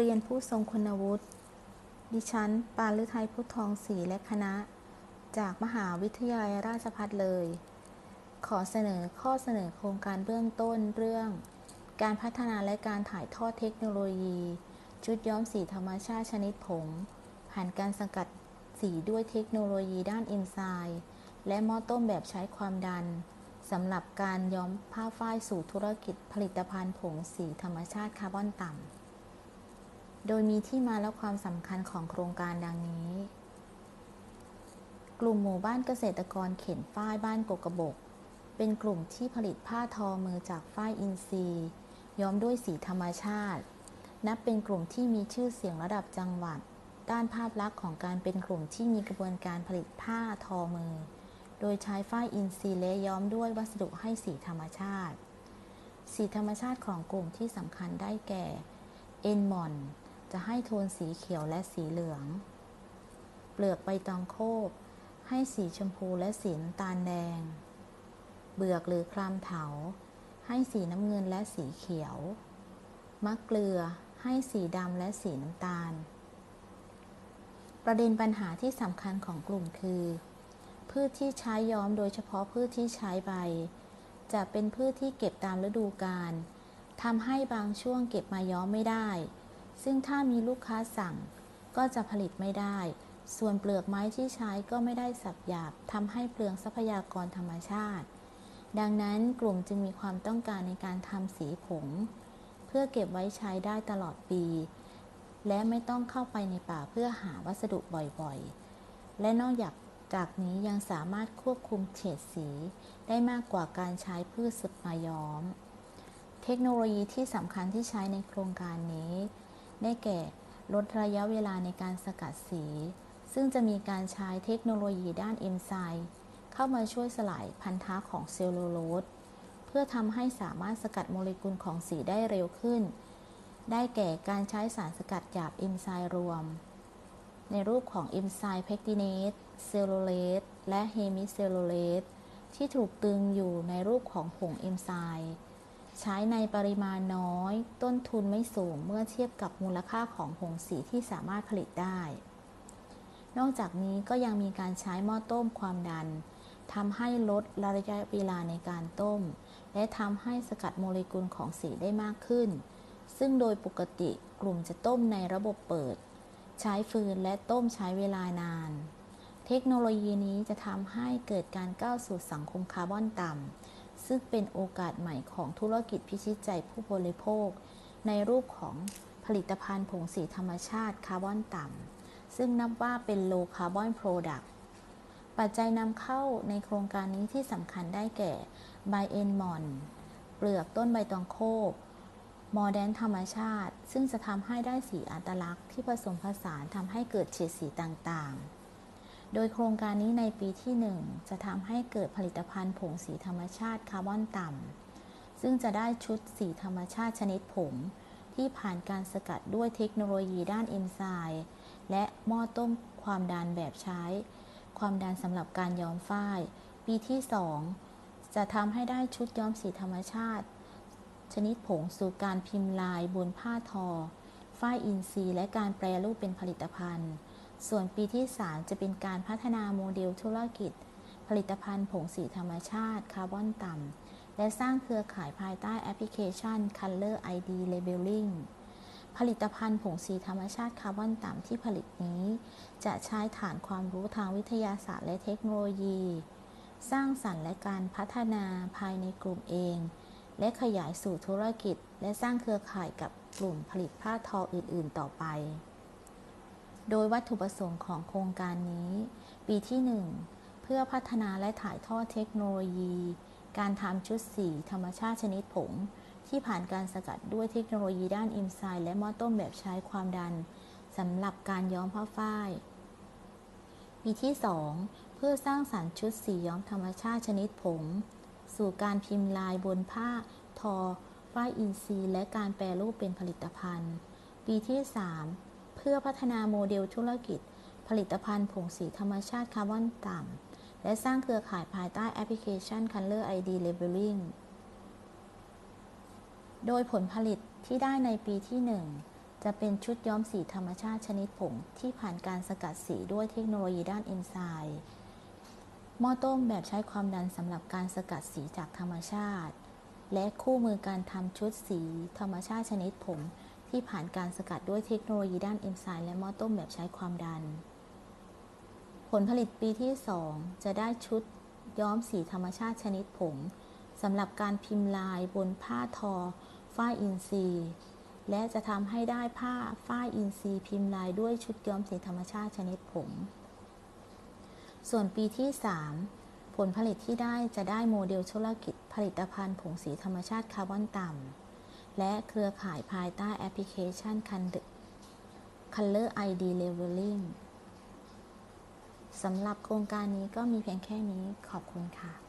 เรียนผู้ทรงคุณวุฒิ ดิฉัน ปานฤทัยพุทธทองศรีและคณะ จากมหาวิทยาลัยราชภัฏเลย ขอเสนอข้อเสนอโครงการเบื้องต้นเรื่อง การพัฒนาและการถ่ายทอดเทคโนโลยี ชุดย้อมสีธรรมชาติชนิดผง ผ่านการสกัดสีด้วยเทคโนโลยีด้านเอนไซม์และหม้อต้มแบบใช้ความดันสำหรับการย้อมผ้าฝ้ายสู่ธุรกิจผลิตภัณฑ์ผงสีธรรมชาติคาร์บอนต่ำ โดยมีที่มาและความสำคัญของโครงการดังนี้ กลุ่มหมู่บ้านเกษตรกรเข็นฝ้ายบ้านกกระบก เป็นกลุ่มที่ผลิตผ้าทอมือจากฝ้ายอินทรีย์ย้อมด้วยสีธรรมชาติ นับเป็นกลุ่มที่มีชื่อเสียงระดับจังหวัด ด้านภาพลักษณ์ของการเป็นกลุ่มที่มีกระบวนการผลิตผ้าทอมือ โดยใช้ฝ้ายอินทรีย์และย้อมด้วยวัสดุให้สีธรรมชาติ สีธรรมชาติของกลุ่มที่สำคัญได้แก่ เอ็นมอน จะให้โทนสีเขียวและสีเหลือง เปลือกใบตองโคบ ให้สีชมพูและสีน้ำตาลแดง เบือกหรือคลามเถา ให้สีน้ำเงินและสีเขียว มะเกลือให้สีดำและสีน้ำตาล ประเด็นปัญหาที่สำคัญของกลุ่มคือ พืชที่ใช้ย้อมโดยเฉพาะพืชที่ใช้ใบ จะเป็นพืชที่เก็บตามฤดูกาลทำให้บางช่วงเก็บมาย้อมไม่ได้ ซึ่งถ้ามีลูกค้าสั่งก็จะผลิตไม่ได้ ส่วนเปลือกไม้ที่ใช้ก็ไม่ได้สับหยาบทำให้เปลืองทรัพยากรธรรมชาติ ดังนั้นกลุ่มจึงมีความต้องการในการทำสีผง เพื่อเก็บไว้ใช้ได้ตลอดปี และไม่ต้องเข้าไปในป่าเพื่อหาวัสดุบ่อยๆ และนอกจากจากนี้ยังสามารถควบคุมเฉดสีได้มากกว่าการใช้พืชสึกมาย้อม เทคโนโลยีที่สำคัญที่ใช้ในโครงการนี้ ได้แก่ลดระยะเวลาในการสกัดสี ซึ่งจะมีการใช้เทคโนโลยีด้านเอนไซม์เข้ามาช่วยสลายพันธะของเซลลูโลสเพื่อทำให้สามารถสกัดโมเลกุลของสีได้เร็วขึ้น ได้แก่การใช้สารสกัดหยาบเอนไซม์รวม ในรูปของเอนไซม์เพกติเนตเซลลูเลสและเฮมิเซลลูเลสที่ถูกตึงอยู่ในรูปของผงเอนไซม์ ใช้ในปริมาณน้อย ต้นทุนไม่สูงเมื่อเทียบกับมูลค่าของผงสีที่สามารถผลิตได้ นอกจากนี้ก็ยังมีการใช้หม้อต้มความดันทำให้ลดระยะเวลาในการต้ม และทำให้สกัดโมเลกุลของสีได้มากขึ้น ซึ่งโดยปกติกลุ่มจะต้มในระบบเปิด ใช้ฟืนและต้มใช้เวลานาน เทคโนโลยีนี้จะทำให้เกิดการก้าวสู่สังคมคาร์บอนต่ำ ซึ่งเป็นโอกาสใหม่ของธุรกิจพิชิตใจผู้บริโภค ในรูปของผลิตภัณฑ์ผงสีธรรมชาติคาร์บอนต่ำ ซึ่งนับว่าเป็นโลคาร์บอนโปรดักต์ปัจจัยนำเข้าในโครงการนี้ที่สำคัญได้แก่ไบเอนมอนเปลือกต้นใบตองโคบมอแดนธรรมชาติ ซึ่งจะทำให้ได้สีอัตลักษณ์ที่ผสมผสานทำให้เกิดเฉดสีต่างๆ โดยโครงการนี้ในปีที่ 1 จะทำให้เกิดผลิตภัณฑ์ผงสีธรรมชาติคาร์บอนต่ำ ซึ่งจะได้ชุดสีธรรมชาติชนิดผงที่ผ่านการสกัดด้วยเทคโนโลยีด้านเอนไซม์และหม้อต้มความดันแบบใช้ ความดันสำหรับการย้อมฝ้าย ปีที่ 2 จะทำให้ได้ชุดย้อมสีธรรมชาติ ชนิดผงสู่การพิมพ์ลายบนผ้าทอ ฝ้ายอินทรีย์และการแปรรูปเป็นผลิตภัณฑ์ ส่วนปีที่ 3 จะเป็นการพัฒนาโมเดลธุรกิจ ผลิตภัณฑ์ผงสีธรรมชาติ คาร์บอนต่ำ และสร้างเครือข่ายภายใต้แอปพลิเคชัน Color ID Labeling ผลิตภัณฑ์ผงสีธรรมชาติคาร์บอนต่ำที่ผลิตนี้ จะใช้ฐานความรู้ทางวิทยาศาสตร์และเทคโนโลยี สร้างสรรค์และการพัฒนาภายในกลุ่มเอง และขยายสู่ธุรกิจ และสร้างเครือข่ายกับกลุ่มผลิตผ้าทออื่น ๆ ต่อไป โดยวัตถุประสงค์ของโครงการนี้ ปีที่ 1 เพื่อพัฒนาและถ่ายทอดเทคโนโลยี การทำชุดสีธรรมชาติชนิดผง ที่ผ่านการสกัดด้วยเทคโนโลยีด้านเอนไซม์และหม้อต้มแบบใช้ความดันสำหรับการย้อมผ้าฝ้าย ปีที่ 2 เพื่อสร้างสรรค์ชุดสีย้อมธรรมชาติชนิดผง สู่การพิมพ์ลายบนผ้าทอฝ้ายอินทรีย์และการแปรรูปเป็นผลิตภัณฑ์ ปีที่ 3 เพื่อพัฒนาโมเดลธุรกิจ ผลิตภัณฑ์ผงสีธรรมชาติคาร์บอนต่ำ และสร้างเครือข่ายภายใต้แอปพลิเคชัน Color ID Labeling โดยผลผลิตที่ได้ในปีที่ 1 จะเป็นชุดย้อมสีธรรมชาติชนิดผง ที่ผ่านการสกัดสีด้วยเทคโนโลยีด้านเอนไซม์หม้อต้มแบบใช้ความดันสำหรับการสกัดสีจากธรรมชาติ และคู่มือการทำชุดสีธรรมชาติชนิดผง ที่ผ่านการสกัดด้วยเทคโนโลยีด้านเอนไซม์และหม้อต้มแบบใช้ความดัน ผลผลิตปีที่ 2 จะได้ชุดย้อมสีธรรมชาติชนิดผงสำหรับการพิมพ์ลายบนผ้าทอ ฝ้ายอินทรีย์ และจะทำให้ได้ผ้าฝ้ายอินทรีย์ พิมพ์ลายด้วยชุดย้อมสีธรรมชาติชนิดผง ส่วนปีที่ 3 ผลผลิตที่ได้จะได้โมเดลธุรกิจผลิตภัณฑ์ผงสีธรรมชาติคาร์บอนต่ำ และเครือข่ายภายใต้แอปพลิเคชัน Color ID Leveling สำหรับโครงการนี้ก็มีเพียงแค่นี้ขอบคุณค่ะ